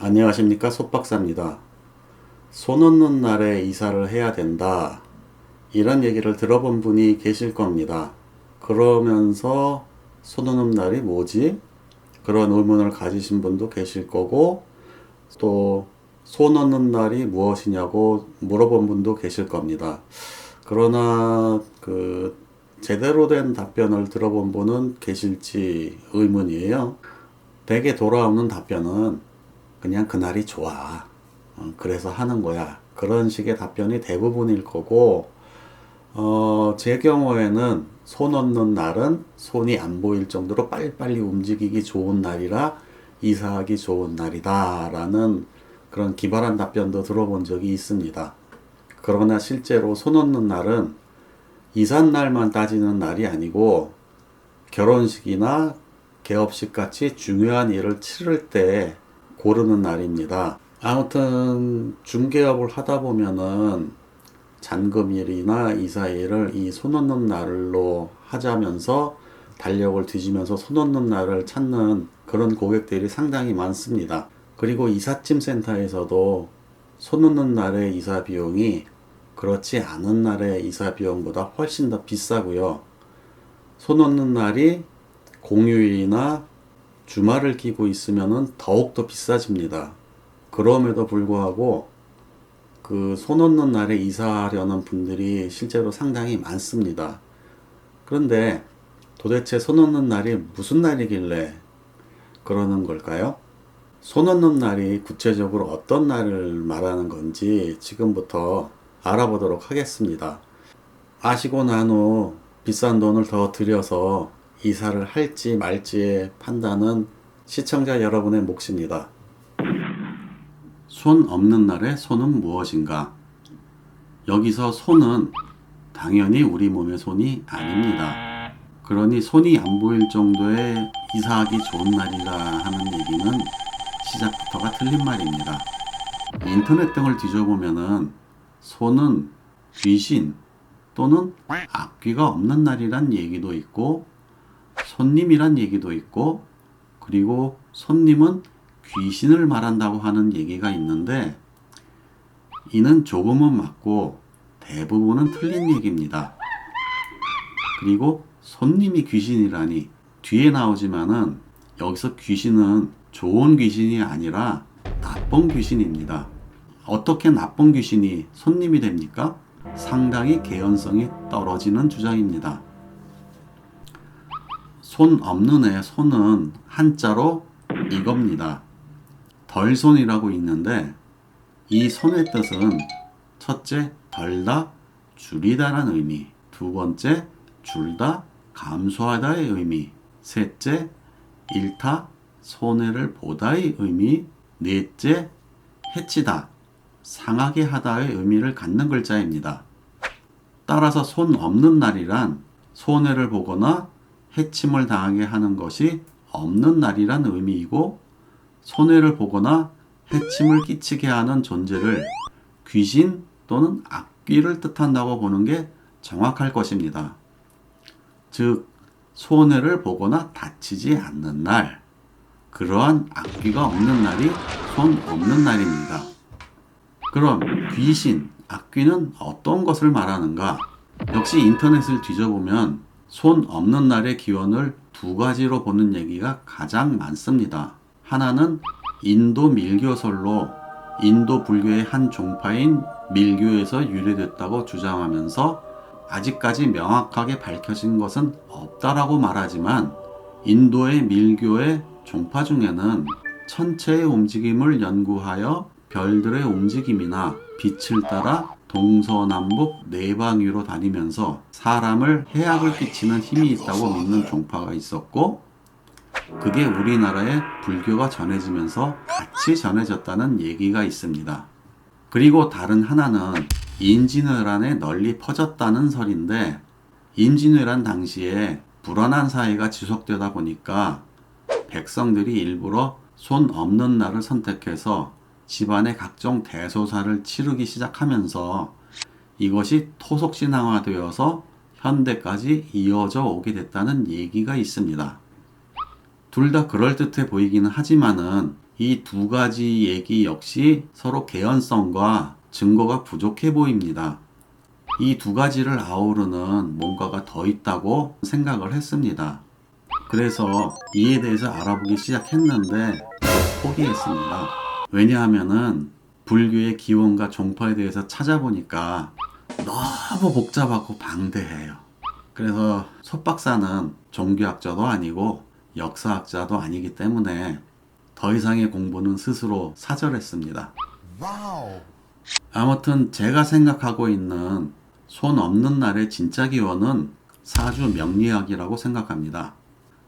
안녕하십니까 소박사입니다. 손 없는 날에 이사를 해야 된다. 이런 얘기를 들어본 분이 계실 겁니다. 그러면서 손 없는 날이 뭐지? 그런 의문을 가지신 분도 계실 거고 또 손 없는 날이 무엇이냐고 물어본 분도 계실 겁니다. 그러나 그 제대로 된 답변을 들어본 분은 계실지 의문이에요. 대개 돌아오는 답변은 그냥 그날이 좋아. 어, 그래서 하는 거야. 그런 식의 답변이 대부분일 거고, 어, 제 경우에는 손 얻는 날은 손이 안 보일 정도로 빨리빨리 움직이기 좋은 날이라 이사하기 좋은 날이다 라는 그런 기발한 답변도 들어본 적이 있습니다. 그러나 실제로 손 얻는 날은 이삿 날만 따지는 날이 아니고 결혼식이나 개업식 같이 중요한 일을 치를 때 고르는 날입니다. 아무튼 중개업을 하다 보면은 잔금일이나 이사일을 이손 얻는 날로 하자면서 달력을 뒤지면서 손 얻는 날을 찾는 그런 고객들이 상당히 많습니다. 그리고 이삿짐 센터에서도 손 얻는 날의 이사 비용이 그렇지 않은 날의 이사 비용보다 훨씬 더 비싸고요. 손 얻는 날이 공휴일이나 주말을 끼고 있으면 더욱더 비싸집니다. 그럼에도 불구하고 그손 얻는 날에 이사하려는 분들이 실제로 상당히 많습니다. 그런데 도대체 손 얻는 날이 무슨 날이길래 그러는 걸까요? 손 얻는 날이 구체적으로 어떤 날을 말하는 건지 지금부터 알아보도록 하겠습니다. 아시고 난 후 비싼 돈을 더 들여서 이사를 할지 말지의 판단은 시청자 여러분의 몫입니다. 손 없는 날의 손은 무엇인가? 여기서 손은 당연히 우리 몸의 손이 아닙니다. 그러니 손이 안 보일 정도의 이사하기 좋은 날이라 하는 얘기는 시작부터가 틀린 말입니다. 인터넷 등을 뒤져보면은 손은 귀신 또는 악귀가 없는 날이란 얘기도 있고 손님이란 얘기도 있고 그리고 손님은 귀신을 말한다고 하는 얘기가 있는데 이는 조금은 맞고 대부분은 틀린 얘기입니다. 그리고 손님이 귀신이라니 뒤에 나오지만은 여기서 귀신은 좋은 귀신이 아니라 나쁜 귀신입니다. 어떻게 나쁜 귀신이 손님이 됩니까? 상당히 개연성이 떨어지는 주장입니다. 손 없는 애 손은 한자로 이겁니다. 덜손이라고 있는데 이 손의 뜻은 첫째 덜다 줄이다라는 의미, 두 번째 줄다 감소하다의 의미, 셋째 일타 손해를 보다의 의미, 넷째 해치다 상하게 하다의 의미를 갖는 글자입니다. 따라서 손 없는 날이란 손해를 보거나 해침을 당하게 하는 것이 없는 날이란 의미이고 손해를 보거나 해침을 끼치게 하는 존재를 귀신 또는 악귀를 뜻한다고 보는 게 정확할 것입니다. 즉, 손해를 보거나 다치지 않는 날, 그러한 악귀가 없는 날이 손 없는 날입니다. 그럼 귀신, 악귀는 어떤 것을 말하는가? 역시 인터넷을 뒤져보면 손 없는 날의 기원을 두 가지로 보는 얘기가 가장 많습니다. 하나는 인도 밀교설로 인도 불교의 한 종파인 밀교에서 유래됐다고 주장하면서 아직까지 명확하게 밝혀진 것은 없다라고 말하지만 인도의 밀교의 종파 중에는 천체의 움직임을 연구하여 별들의 움직임이나 빛을 따라 동서남북 내방위로 다니면서 사람을 해악을 끼치는 힘이 있다고 믿는 종파가 있었고 그게 우리나라에 불교가 전해지면서 같이 전해졌다는 얘기가 있습니다. 그리고 다른 하나는 임진왜란에 널리 퍼졌다는 설인데 임진왜란 당시에 불안한 사회가 지속되다 보니까 백성들이 일부러 손 없는 날을 선택해서 집안의 각종 대소사를 치르기 시작하면서 이것이 토속신앙화 되어서 현대까지 이어져 오게 됐다는 얘기가 있습니다. 둘 다 그럴듯해 보이기는 하지만은 이 두 가지 얘기 역시 서로 개연성과 증거가 부족해 보입니다. 이 두 가지를 아우르는 뭔가가 더 있다고 생각을 했습니다. 그래서 이에 대해서 알아보기 시작했는데 또 포기했습니다. 왜냐하면은 불교의 기원과 종파에 대해서 찾아보니까 너무 복잡하고 방대해요. 그래서 솥박사는 종교학자도 아니고 역사학자도 아니기 때문에 더 이상의 공부는 스스로 사절했습니다. 아무튼 제가 생각하고 있는 손 없는 날의 진짜 기원은 사주 명리학이라고 생각합니다.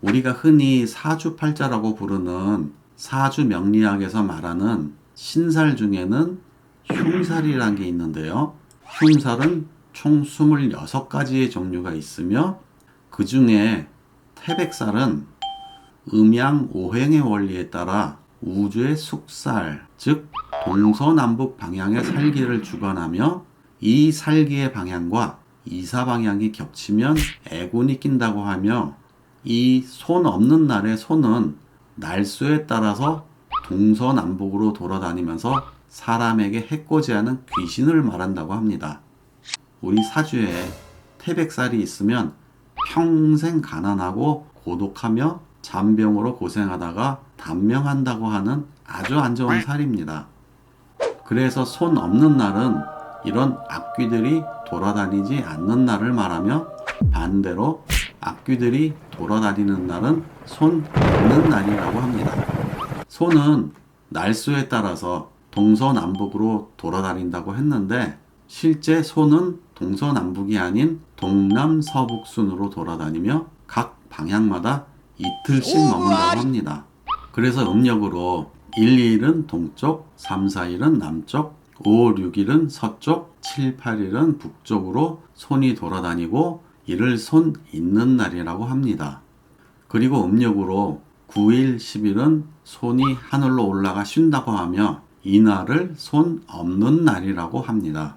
우리가 흔히 사주팔자라고 부르는 사주 명리학에서 말하는 신살 중에는 흉살이라는 게 있는데요. 흉살은 총 26가지의 종류가 있으며 그 중에 태백살은 음양 오행의 원리에 따라 우주의 숙살, 즉 동서남북 방향의 살기를 주관하며 이 살기의 방향과 이사 방향이 겹치면 애군이 낀다고 하며 이 손 없는 날의 손은 날수에 따라서 동서남북으로 돌아다니면서 사람에게 해코지하는 귀신을 말한다고 합니다. 우리 사주에 태백살이 있으면 평생 가난하고 고독하며 잔병으로 고생하다가 단명한다고 하는 아주 안 좋은 살입니다. 그래서 손 없는 날은 이런 악귀들이 돌아다니지 않는 날을 말하며 반대로 악귀들이 돌아다니는 날은 손 있는 날이라고 합니다. 손은 날수에 따라서 동서남북으로 돌아다닌다고 했는데 실제 손은 동서남북이 아닌 동남서북 순으로 돌아다니며 각 방향마다 이틀씩 머문다고 합니다. 그래서 음력으로 1, 2일은 동쪽, 3, 4일은 남쪽, 5, 6일은 서쪽, 7, 8일은 북쪽으로 손이 돌아다니고 이를 손 있는 날이라고 합니다. 그리고 음력으로 9일, 10일은 손이 하늘로 올라가 쉰다고 하며 이날을 손 없는 날이라고 합니다.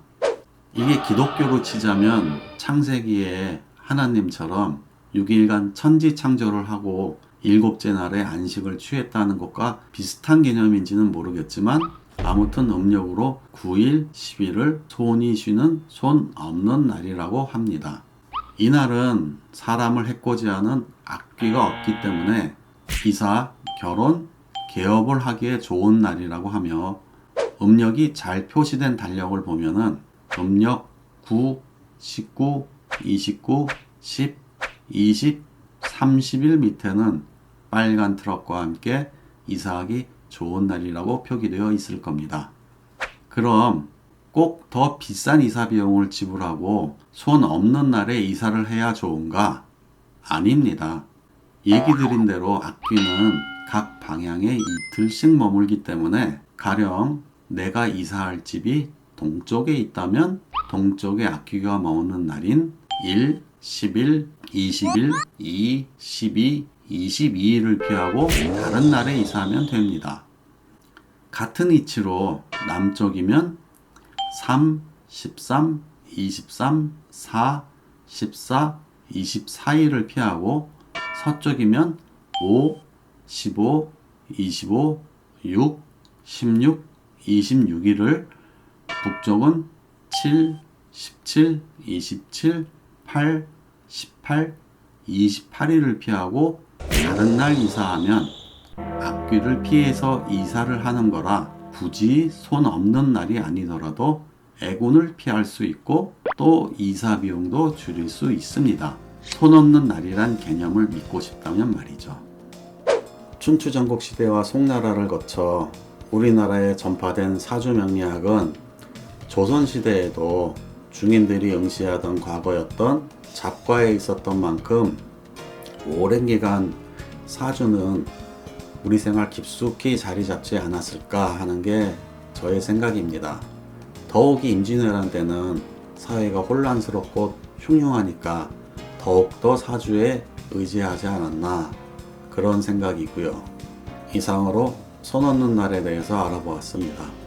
이게 기독교로 치자면 창세기에 하나님처럼 6일간 천지 창조를 하고 일곱째 날에 안식을 취했다는 것과 비슷한 개념인지는 모르겠지만 아무튼 음력으로 9일, 10일을 손이 쉬는 손 없는 날이라고 합니다. 이날은 사람을 해코지하는 악귀가 없기 때문에 이사, 결혼, 개업을 하기에 좋은 날이라고 하며 음력이 잘 표시된 달력을 보면은 음력 9, 19, 29, 10, 20, 30일 밑에는 빨간 트럭과 함께 이사하기 좋은 날이라고 표기되어 있을 겁니다. 그럼 꼭 더 비싼 이사 비용을 지불하고 손 없는 날에 이사를 해야 좋은가? 아닙니다. 얘기 드린 대로 악귀는 각 방향에 이틀씩 머물기 때문에 가령 내가 이사할 집이 동쪽에 있다면 동쪽에 악귀가 머무는 날인 1, 10일, 20일, 2, 12, 22일을 피하고 다른 날에 이사하면 됩니다. 같은 위치로 남쪽이면 3, 13, 23, 4, 14, 24일을 피하고 서쪽이면 5, 15, 25, 6, 16, 26일을 북쪽은 7, 17, 27, 8, 18, 28일을 피하고 다른 날 이사하면 악귀를 피해서 이사를 하는 거라 굳이 손 없는 날이 아니더라도 애군을 피할 수 있고 또 이사 비용도 줄일 수 있습니다. 손 없는 날이란 개념을 믿고 싶다면 말이죠. 춘추 전국 시대와 송나라를 거쳐 우리나라에 전파된 사주 명리학은 조선 시대에도 중인들이 응시하던 과거였던 잡과에 있었던 만큼 오랜 기간 사주는 우리 생활 깊숙이 자리 잡지 않았을까 하는 게 저의 생각입니다. 더욱이 임진왜란 때는 사회가 혼란스럽고 흉흉하니까 더욱더 사주에 의지하지 않았나 그런 생각이고요. 이상으로 손 얻는 날에 대해서 알아보았습니다.